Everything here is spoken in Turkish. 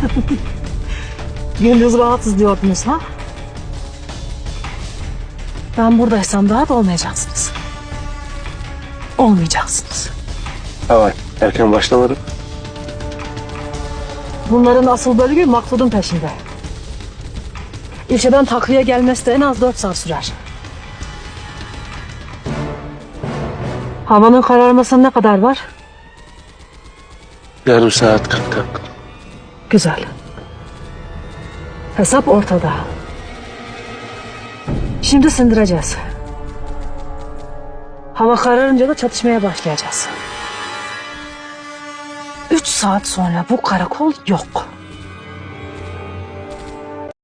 Gündüz rahatsız diyordunuz ha? Ben buradaysam rahat olmayacaksınız. Olmayacaksınız. Evet. Erken başlamadım. Bunların asıl bölümü Maksud'un peşinde. İlçeden takviye gelmesi de en az dört saat sürer. Havanın kararmasına ne kadar var? Yarım saat 40 dakika. Güzel. Hesap ortada. Şimdi sindireceğiz. Hava kararınca da çatışmaya başlayacağız. Üç saat sonra bu karakol yok.